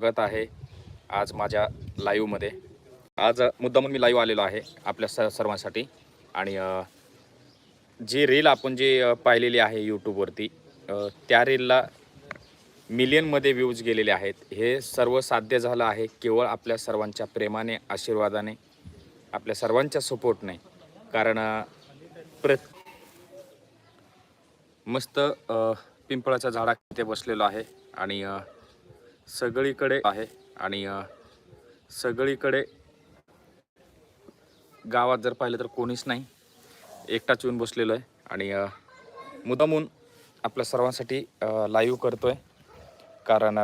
स्वागत आहे आज माझ्या लाईव्हमध्ये आज अ, मुद्दामून मी लाईव्ह आलेलो आहे आपल्या स सर्वांसाठी. आणि जी रील आपण जे पाहिलेली आहे यूट्यूबवरती त्या रीलला मिलियनमध्ये व्ह्यूज गेलेले आहेत. हे सर्व साध्य झालं आहे केवळ आपल्या सर्वांच्या प्रेमाने आशीर्वादाने आपल्या सर्वांच्या सपोर्टने कारण प्र मस्त अ, पिंपळाच्या झाडाखाली बसलेलो आहे. आणि सगळीकडे आहे आणि सगळीकडे गावात जर पाहिलं तर कोणीच नाही. एकटाच येऊन बसलेलो आहे आणि अ, आपल्या सर्वांसाठी लाईव्ह करतो आहे कारण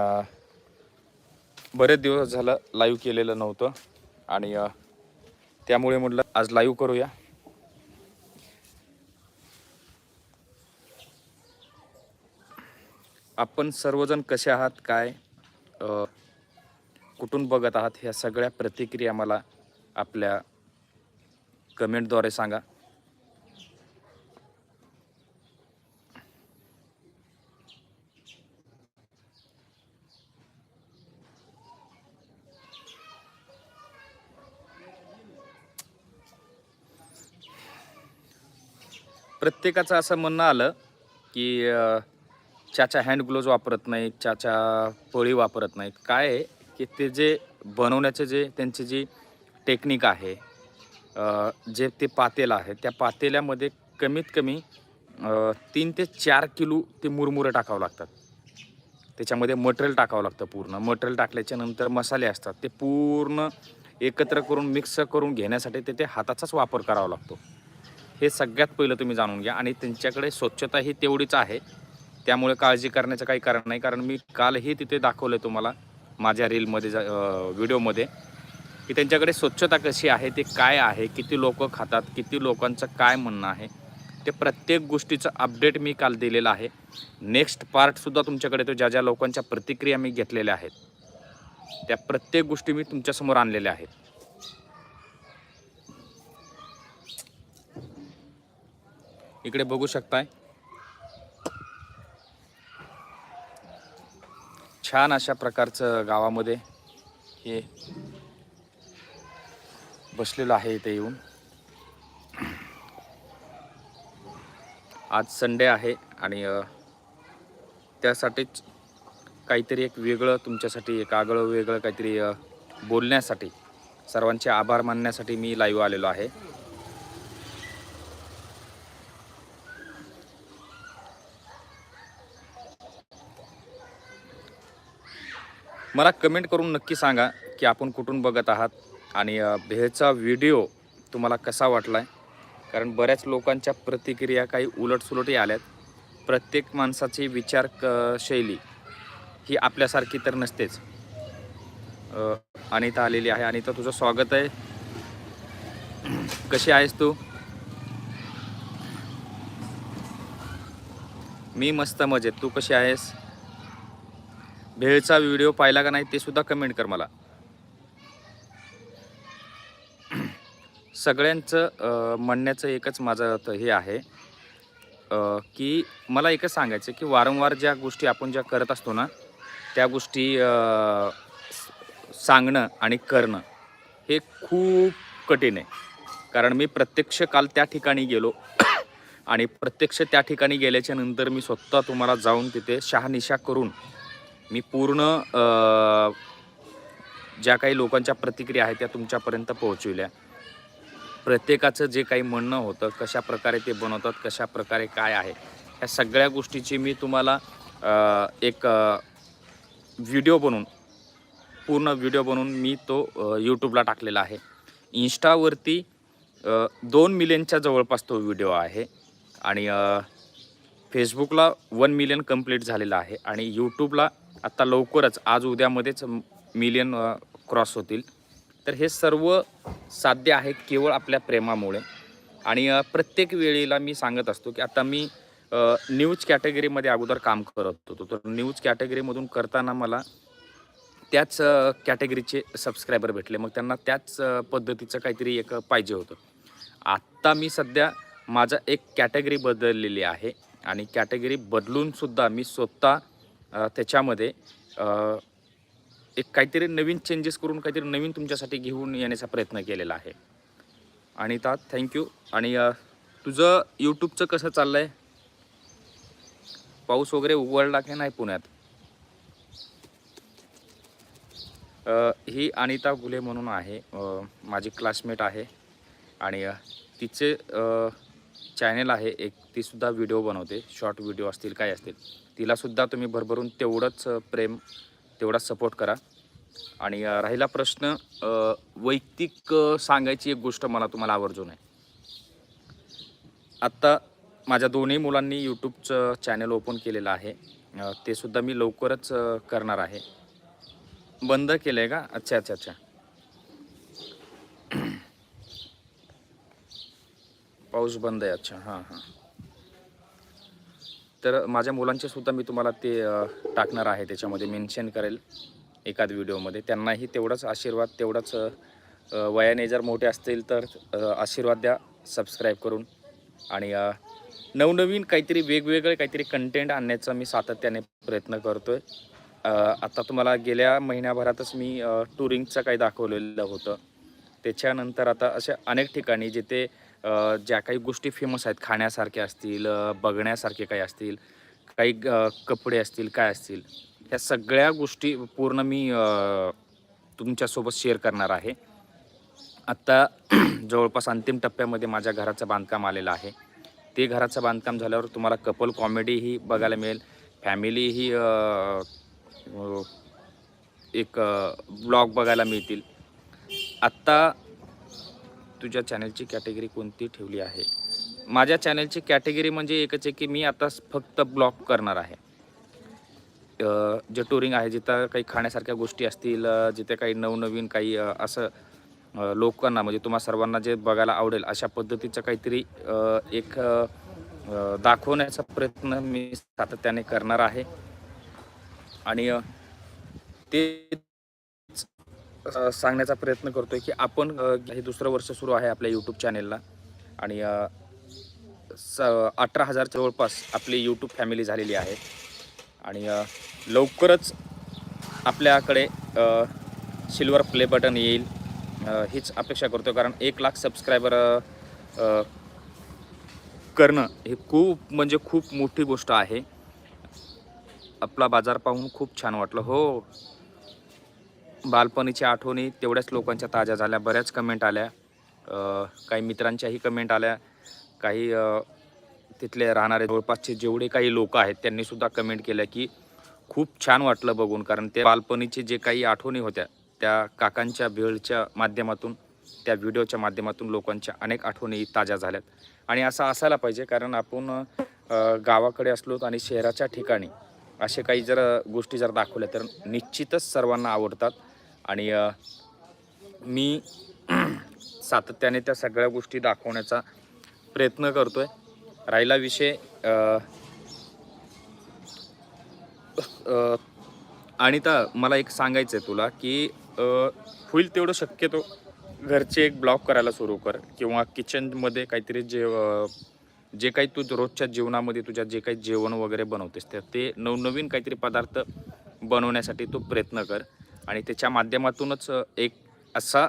बरेच दिवस झालं लाईव्ह केलेलं नव्हतं आणि त्यामुळे म्हटलं आज लाईव्ह करूया. आपण सर्वजण कसे आहात? काय? कुठून बघत आहात ह्या सगळ्या प्रतिक्रिया मला आपल्या कमेंटद्वारे सांगा. प्रत्येकाचं असं म्हणणं आलं की चाचा हँड ग्लोव्ज वापरत नाहीत चाचा पळी वापरत नाहीत. काय आहे की ते जे बनवण्याचे जे त्यांची जी टेक्निक आहे जे ते पातेलं आहे त्या पातेल्यामध्ये कमीत कमी तीन ते चार किलो ते मुरमुरे टाकावं लागतात. त्याच्यामध्ये मटेरियल टाकावं लागतं पूर्ण. मटेरियल टाकल्याच्या नंतर मसाले असतात ते पूर्ण एकत्र करून मिक्स करून घेण्यासाठी ते ते हाताचाच वापर करावा लागतो. हे सगळ्यात पहिलं तुम्ही जाणून घ्या. आणि त्यांच्याकडे स्वच्छता ही तेवढीच आहे. त्यामुळे काळजी करण्याचं काही कारण नाही. कारण मी कालही तिथे दाखवलं तुम्हाला माझ्या रीलमध्ये जा व्हिडिओमध्ये की त्यांच्याकडे स्वच्छता कशी आहे ते काय आहे किती लोक खातात किती लोकांचं काय म्हणणं आहे ते प्रत्येक गोष्टीचं अपडेट मी काल दिलेलं आहे. नेक्स्ट पार्टसुद्धा तुमच्याकडे तो ज्या ज्या लोकांच्या प्रतिक्रिया मी घेतलेल्या आहेत. त्या प्रत्येक गोष्टी मी तुमच्यासमोर आणलेल्या आहेत. इकडे बघू शकताय. छान अशा प्रकारचं गावामध्ये हे बसलेलं आहे इथे येऊन. आज संडे आहे आणि त्यासाठीच काहीतरी एक वेगळं तुमच्यासाठी एक आगळं वेगळं काहीतरी बोलण्यासाठी सर्वांचे आभार मानण्यासाठी मी लाईव्ह आलेलो आहे. मला कमेंट करून नक्की सांगा की आपण कुठून बघत आहात आणि भेचा व्हिडिओ तुम्हाला कसा वाटला आहे कारण बऱ्याच लोकांच्या प्रतिक्रिया काही उलटसुलटही आल्यात. प्रत्येक माणसाची विचार क शैली ही आपल्यासारखी तर नसतेच. अनिता आलेली आहे. अनिता तुझं स्वागत आहे. कशी आहेस तू? मी मस्त मजेत. तू कशी आहेस? भेळचा व्हिडिओ पाहिला का नाही ते सुद्धा कमेंट कर मला. सगळ्यांचं म्हणण्याचं एकच माझं हे आहे की मला एकच सांगायचं की वारंवार ज्या गोष्टी आपण ज्या करत असतो ना त्या गोष्टी सांगणं आणि करणं हे खूप कठीण आहे. कारण मी प्रत्यक्ष काल त्या ठिकाणी गेलो आणि प्रत्यक्ष त्या ठिकाणी गेल्याच्यानंतर मी स्वतः तुम्हाला जाऊन तिथे शहानिशा करून मी पूर्ण ज्या काही लोकांच्या प्रतिक्रिया आहेत त्या तुमच्यापर्यंत पोहोचविल्या. प्रत्येकाचं जे काही म्हणणं होतं कशा प्रकारे ते बनवतात कशा प्रकारे काय आहे ह्या सगळ्या गोष्टीची मी तुम्हाला एक व्हिडिओ बनवून पूर्ण व्हिडिओ बनवून मी तो यूट्यूबला टाकलेला आहे. इन्स्टावरती दोन मिलियनच्या जवळपास तो व्हिडिओ आहे आणि फेसबुकला वन मिलियन कंप्लीट झालेला आहे आणि यूट्यूबला आत्ता लवकरच आज उद्यामध्येच मिलियन क्रॉस होतील. तर हे सर्व साध्य आहे केवळ आपल्या प्रेमामुळे. आणि प्रत्येक वेळेला मी सांगत असतो की आता मी न्यूज कॅटेगरीमध्ये अगोदर काम करत होतो. तर न्यूज कॅटेगरीमधून करताना मला त्याच कॅटेगरीचे सबस्क्रायबर भेटले. मग त्यांना त्याच पद्धतीचं काहीतरी एक पाहिजे होतं. आत्ता मी सध्या माझा एक कॅटेगरी बदललेली आहे. आणि कॅटेगरी बदलूनसुद्धा मी स्वतः त्याच्यामध्ये एक काहीतरी नवीन चेंजेस करून काहीतरी नवीन तुमच्यासाठी घेऊन येण्याचा प्रयत्न केलेला आहे. आणि ता थँक्यू आणि तुझं यूट्यूबचं कसं चाललं आहे पाऊस वगैरे उघडला की नाही पुण्यात? ही अनिता गुले म्हणून आहे. माझी क्लासमेट आहे. आणि तिचे चॅनेल आहे एक तीसुद्धा व्हिडिओ बनवते. शॉर्ट व्हिडिओ असतील काय असतील. तिलासुद्धा तुम्ही भरभरून तेवढंच प्रेम तेवढा सपोर्ट करा. आणि राहिला प्रश्न वैयक्तिक सांगायची एक गोष्ट मला तुम्हाला आवर्जून आहे. आत्ता माझ्या दोन्ही मुलांनी यूट्यूबचं चॅनल ओपन केलेलं आहे. तेसुद्धा ते सुद्धा मी लवकरच करणार आहे. बंद केलं आहे का? अच्छा अच्छा अच्छा. पाऊस बंद आहे अच्छा. हां हां. तर माझ्या मुलांचे सुद्धा मी तुम्हाला ते टाकणार आहे त्याच्यामध्ये मेन्शन करेल एखाद व्हिडिओमध्ये. त्यांनाही तेवढाच आशीर्वाद तेवढाच वयाने जर मोठे असतील तर आशीर्वाद द्या सबस्क्राईब करून. आणि नवनवीन काहीतरी वेगवेगळे काहीतरी कंटेंट आणण्याचा मी सातत्याने प्रयत्न करतो आहे आता तुम्हाला गेल्या महिन्याभरातच मी टुरिंगचं काही दाखवलेलं होतं. त्याच्यानंतर आता अशा अनेक ठिकाणी जिथे ज्या काही गोष्टी फेमस आहेत खाण्यासारख्या असतील बघण्यासारखे काही असतील काही कपडे असतील काय असतील ह्या सगळ्या गोष्टी पूर्ण मी तुमच्यासोबत शेअर करणार आहे. आत्ता जवळपास अंतिम टप्प्यामध्ये माझ्या घराचं बांधकाम आलेलं आहे. ते घराचं बांधकाम झाल्यावर तुम्हाला कपल कॉमेडीही बघायला मिळेल. फॅमिलीही एक ब्लॉग बघायला मिळतील. आत्ता तुझ्या चॅनलची कॅटेगरी कोणती ठेवली आहे? माझ्या चॅनलची कॅटेगरी म्हणजे एकच आहे की मी आता फक्त ब्लॉग करणार आहे. जे टुरिंग आहे जिथं काही खाण्यासारख्या गोष्टी असतील जिथे काही नवनवीन काही असं लोकांना म्हणजे तुम्हा सर्वांना जे बघायला आवडेल अशा पद्धतीचं काहीतरी एक दाखवण्याचा प्रयत्न मी सातत्याने करणार आहे. आणि ते सांगण्याचा प्रयत्न करतोय की आपण हे दुसरं वर्ष सुरू आहे आपल्या यूट्यूब चॅनेलला आणि स अठरा हजार जवळपास आपली यूट्यूब फॅमिली झालेली आहे. आणि लवकरच आपल्याकडे सिल्वर प्ले बटन येईल. हीच अपेक्षा करतो कारण एक लाख सबस्क्रायबर करणं हे खूप म्हणजे खूप मोठी गोष्ट आहे. आपला बाजार पाहून खूप छान वाटलं. हो. बालपणीच्या आठवणी तेवढ्याच लोकांच्या ताज्या झाल्या. बऱ्याच कमेंट आल्या. काही मित्रांच्याही कमेंट आल्या. काही तिथले राहणारे जवळपासचे जेवढे काही लोक आहेत त्यांनीसुद्धा कमेंट केल्या की खूप छान वाटलं बघून. कारण ते बालपणीचे जे काही आठवणी होत्या त्या काकांच्या भेळच्या माध्यमातून त्या व्हिडिओच्या माध्यमातून लोकांच्या अनेक आठवणी ताज्या झाल्यात. आणि असं असायला पाहिजे कारण आपण गावाकडे असलो आणि शहराच्या ठिकाणी असे काही जर गोष्टी जर दाखवल्या तर निश्चितच सर्वांना आवडतात. आणि मी सातत्याने त्या सगळ्या गोष्टी दाखवण्याचा प्रयत्न करतो आहे राहिला विषय आणि तर मला एक सांगायचं आहे तुला की होईल तेवढं शक्यतो घरचे एक ब्लॉग करायला सुरू कर किंवा किचनमध्ये काहीतरी जे जे काही तू रोजच्या जीवनामध्ये तुझ्या जे काही जेवण वगैरे बनवतेस तर ते नवनवीन काहीतरी पदार्थ बनवण्यासाठी तू प्रयत्न कर. आणि त्याच्या माध्यमातूनच एक असा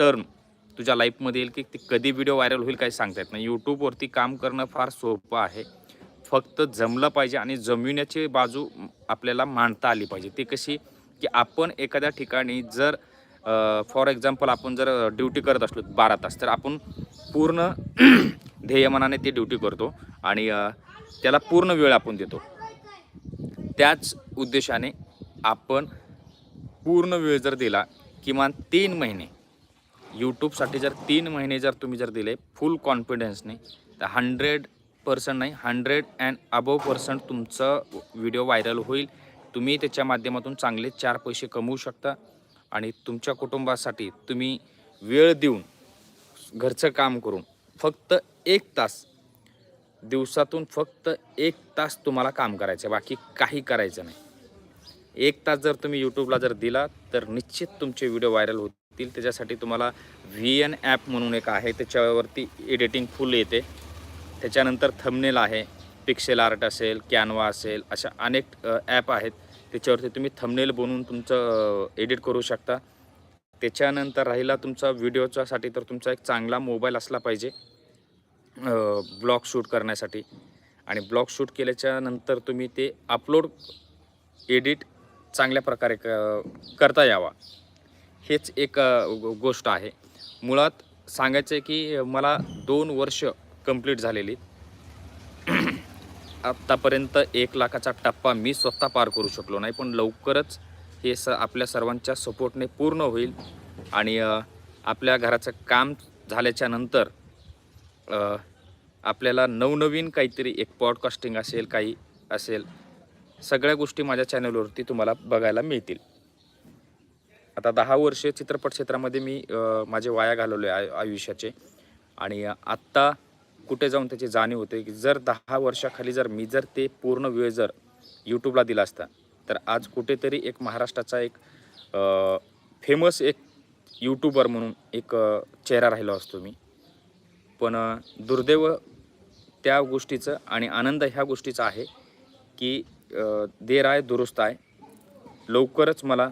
टर्न तुझ्या लाईफमध्ये येईल की ते कधी व्हिडिओ व्हायरल होईल काही सांगता येत नाही. यूट्यूबवरती काम करणं फार सोपं आहे. फक्त जमलं पाहिजे आणि जमविण्याची बाजू आपल्याला मांडता आली पाहिजे. ती कशी की आपण एखाद्या ठिकाणी जर फॉर एक्झाम्पल आपण जर ड्युटी करत असलो बारा तास तर आपण पूर्ण ध्येयमनाने ती ड्युटी करतो आणि त्याला पूर्ण वेळ आपण देतो. त्याच उद्देशाने आपण पूर्ण वेळ जर दिला किमान तीन महिने यूट्यूबसाठी जर तीन महिने जर तुम्ही जर दिले फुल कॉन्फिडन्सने तर हंड्रेड पर्सेंट नाही हंड्रेड अँड अबव पर्सेंट तुमचं व्हिडिओ व्हायरल होईल. तुम्ही त्याच्या माध्यमातून चांगले चार पैसे कमवू शकता आणि तुमच्या कुटुंबासाठी तुम्ही वेळ देऊन घरचं काम करून फक्त एक तास. दिवसातून फक्त एक तास तुम्हाला काम करायचं आहे बाकी काही करायचं नाही. एक तास जर तुम्ही यूट्यूबला जर दिला तर निश्चित तुमचे व्हिडिओ व्हायरल होतील. त्याच्यासाठी तुम्हाला व्ही एन ॲप म्हणून एक आहे त्याच्यावरती एडिटिंग फुल येते. त्याच्यानंतर थंबनेल आहे पिक्सेल आर्ट असेल कॅनवा असेल अशा अनेक ॲप आहेत. त्याच्यावरती तुम्ही थंबनेल बनवून तुमचं एडिट करू शकता. त्याच्यानंतर राहिला तुमचा व्हिडिओच्यासाठी तर तुमचा एक चांगला मोबाईल असला पाहिजे. ब्लॉग शूट करण्यासाठी. आणि ब्लॉग शूट केल्याच्यानंतर तुम्ही ते अपलोड एडिट चांगल्या प्रकारे क करता यावा. हेच एक गोष्ट आहे. मुळात सांगायचं आहे की मला दोन वर्ष कंप्लीट झालेली. आत्तापर्यंत एक लाखाचा टप्पा मी स्वतः पार करू शकलो नाही पण लवकरच हे स आपल्या सर्वांच्या सपोर्टने पूर्ण होईल. आणि आपल्या घराचं काम झाल्याच्यानंतर आपल्याला नवनवीन काहीतरी एक पॉडकास्टिंग असेल काही असेल सगळ्या गोष्टी माझ्या चॅनलवरती तुम्हाला बघायला मिळतील. आता दहा वर्षे चित्रपट क्षेत्रामध्ये मी माझे वाया घालवले आय आयुष्याचे. आणि आत्ता कुठे जाऊन त्याची जाणीव होते की जर दहा वर्षाखाली जर मी जर ते पूर्ण वेळ जर यूट्यूबला दिला असता तर आज कुठेतरी एक महाराष्ट्राचा एक फेमस एक यूट्यूबर म्हणून एक चेहरा राहिलो असतो मी. पण दुर्दैव त्या गोष्टीचं आणि आनंद ह्या गोष्टीचा आहे की देर आहे दुरुस्त आहे लवकरच मला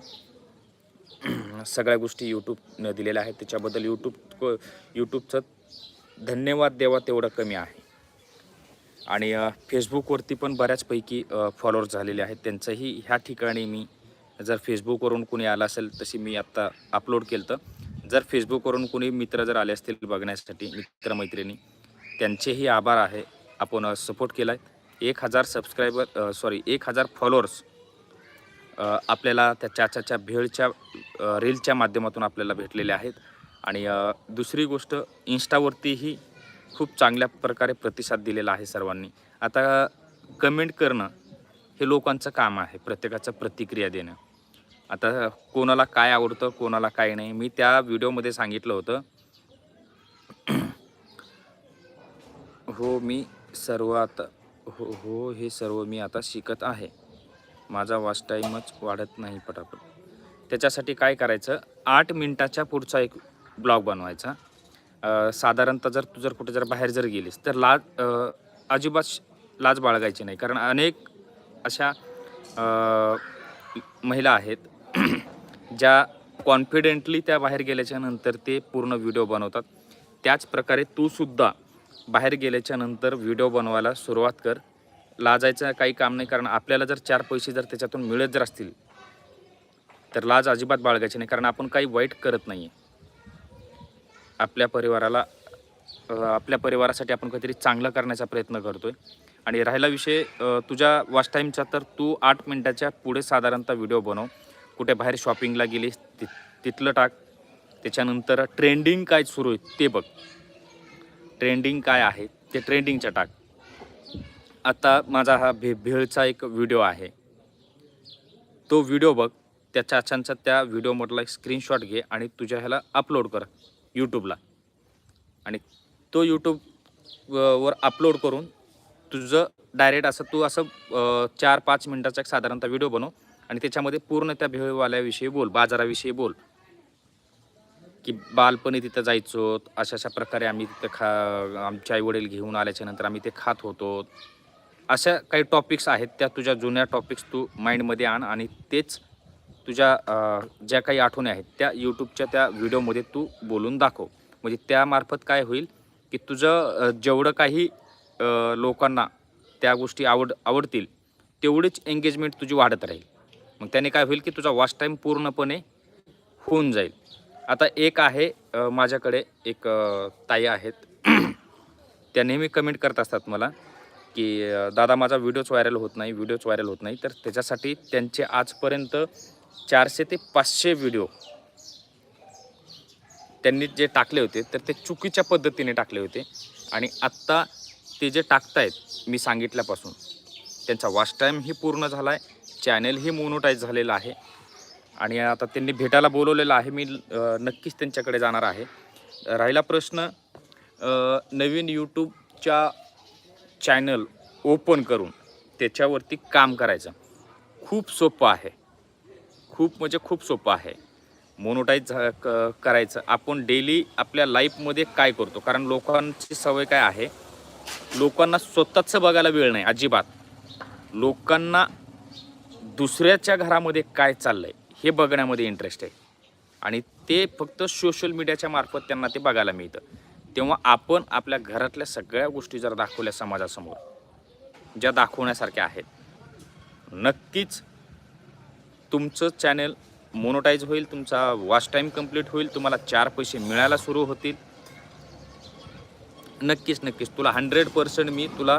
सगळ्या गोष्टी यूट्यूबनं दिलेल्या आहेत. त्याच्याबद्दल यूट्यूब यूट्यूबचं धन्यवाद देवा तेवढं कमी आहे. आणि फेसबुकवरती पण बऱ्याचपैकी फॉलोअर्स झालेले आहेत. त्यांचंही ह्या ठिकाणी मी जर फेसबुकवरून कोणी आलं असेल तशी मी आत्ता अपलोड केलं तर जर फेसबुकवरून कोणी मित्र जर आले असतील बघण्यासाठी मित्रमैत्रिणी त्यांचेही आभार आहे. आपण सपोर्ट केला आहे एक हजार सबस्क्रायबर सॉरी एक हजार फॉलोअर्स आपल्याला त्या चाचाच्या भेळच्या रीलच्या माध्यमातून आपल्याला भेटलेले आहेत. आणि दुसरी गोष्ट इन्स्टावरतीही खूप चांगल्या प्रकारे प्रतिसाद दिलेला आहे सर्वांनी. आता कमेंट करणं हे लोकांचं काम आहे प्रत्येकाचं प्रतिक्रिया देणं. आता कोणाला काय आवडतं कोणाला काय नाही मी त्या व्हिडिओमध्ये सांगितलं होतं. हो मी सर्व आता हो हो हे सर्व मी आता शिकत आहे. माझा वॉच टाईमच वाढत नाही पटापट. त्याच्यासाठी काय करायचं आठ मिनटाच्या पुढचा एक ब्लॉग बनवायचा. साधारणतः जर तू जर कुठे जर बाहेर जर गेलीस तर लाज अजिबात श- लाज बाळगायची नाही. कारण अनेक अशा महिला आहेत ज्या कॉन्फिडेंटली त्या बाहेर गेल्याच्यानंतर ते पूर्ण व्हिडिओ बनवतात. त्याच प्रकारे बाहेर गेल्याच्यानंतर व्हिडिओ बनवायला सुरुवात कर. लाजायचं काही काम नाही कारण आपल्याला जर चार पैसे जर त्याच्यातून मिळत जर असतील तर लाज अजिबात बाळगायची नाही कारण आपण काही वाईट करत नाही आहे आपल्या परिवाराला आपल्या परिवारासाठी आपण काहीतरी चांगलं करण्याचा प्रयत्न करतो आहे आणि राहिला विषय तुझ्या वॉच टाईमचा तर तू आठ मिनटाच्या पुढे साधारणतः व्हिडिओ बनव. कुठे बाहेर शॉपिंगला गेलीस ति तिथलं टाक. त्याच्यानंतर ट्रेंडिंग काय सुरू आहे ते बघ. ट्रेंडिंग काय आहे ते ट्रेंडिंगच्या टाक. आता माझा हा भे भेळचा एक व्हिडिओ आहे. तो व्हिडिओ बघ. त्या चाचांचा त्या व्हिडिओमधला एक स्क्रीनशॉट घे आणि तुझ्या ह्याला अपलोड कर यूट्यूबला आणि तो यूट्यूब वर अपलोड करून तुझं डायरेक्ट असं तू असं चार पाच मिनटाचा एक साधारणतः व्हिडिओ बनव. आणि त्याच्यामध्ये पूर्ण त्या भेळवाल्याविषयी बोल बाजाराविषयी बोल. की बालपणी तिथं जायचो अशा अशा प्रकारे आम्ही तिथं खा आमचे आईवडील घेऊन आल्याच्यानंतर आम्ही ते खात होतो. अशा काही टॉपिक्स आहेत त्या तुझ्या जुन्या टॉपिक्स तू माइंडमध्ये आण आणि तेच तुझ्या ज्या काही आठवणी आहेत त्या यूट्यूबच्या त्या व्हिडिओमध्ये तू बोलून दाखव. म्हणजे त्यामार्फत काय होईल की तुझं जेवढं काही लोकांना त्या गोष्टी आवड आवडतील तेवढीच एंगेजमेंट तुझी वाढत राहील. मग त्याने काय होईल की तुझा वॉच टाईम पूर्णपणे होऊन जाईल. आता एक आहे माझ्याकडे एक ताई आहेत. त्या नेहमी कमेंट करत असतात मला की दादा माझा व्हिडिओच व्हायरल होत नाही व्हिडिओच व्हायरल होत नाही. तर त्याच्यासाठी त्यांचे आजपर्यंत चारशे ते पाचशे व्हिडिओ त्यांनी जे टाकले होते तर ते चुकीच्या पद्धतीने टाकले होते. आणि आत्ता ते जे टाकतायत मी सांगितल्यापासून त्यांचा वॉच टाईमही पूर्ण झाला आहे चॅनलही मोनोटाईज झालेलं आहे. आणि आता त्यांनी भेटायला बोलवलेलं आहे. मी नक्कीच त्यांच्याकडे जाणार आहे. राहिला प्रश्न नवीन यूट्यूबच्या चॅनल ओपन करून त्याच्यावरती काम करायचं. खूप सोपं आहे. खूप म्हणजे खूप सोपं आहे. मोनोटाईज झा क करायचं. आपण डेली आपल्या लाईफमध्ये काय करतो? कारण लोकांची सवय काय आहे? लोकांना स्वतःचं बघायला वेळ नाही अजिबात. लोकांना दुसऱ्याच्या घरामध्ये काय चाललं आहे हे बघण्यामध्ये इंटरेस्ट आहे. आणि ते फक्त सोशल मीडियाच्या मार्फत त्यांना ते बघायला मिळतं. तेव्हा आपण आपल्या घरातल्या सगळ्या गोष्टी जर दाखवल्या समाजासमोर ज्या दाखवण्यासारख्या आहेत नक्कीच तुमचं चॅनल मोनोटाईज होईल तुमचा वॉच टाईम कंप्लीट होईल तुम्हाला चार पैसे मिळायला सुरू होतील. नक्कीच नक्कीच. तुला हंड्रेड पर्सेंट मी तुला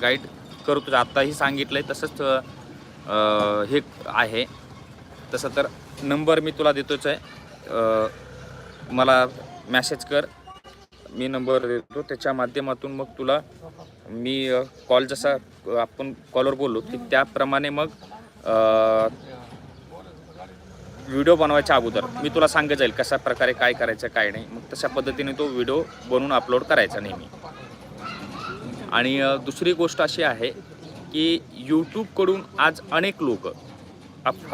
गाईड करतो आत्ताही सांगितलं आहे तसंच हे आहे. तसं तर नंबर मी तुला देतोच आहे. मला मॅसेज कर. मी नंबर देतो. त्याच्या माध्यमातून मग तुला मी कॉल जसा आपण कॉलवर बोललो की त्याप्रमाणे मग व्हिडिओ बनवायच्या अगोदर मी तुला सांगत जाईल कशा प्रकारे काय करायचं काय नाही. मग तशा पद्धतीने तो व्हिडिओ बनवून अपलोड करायचा नेहमी. आणि दुसरी गोष्ट अशी आहे की यूट्यूबकडून आज अनेक लोक अफवा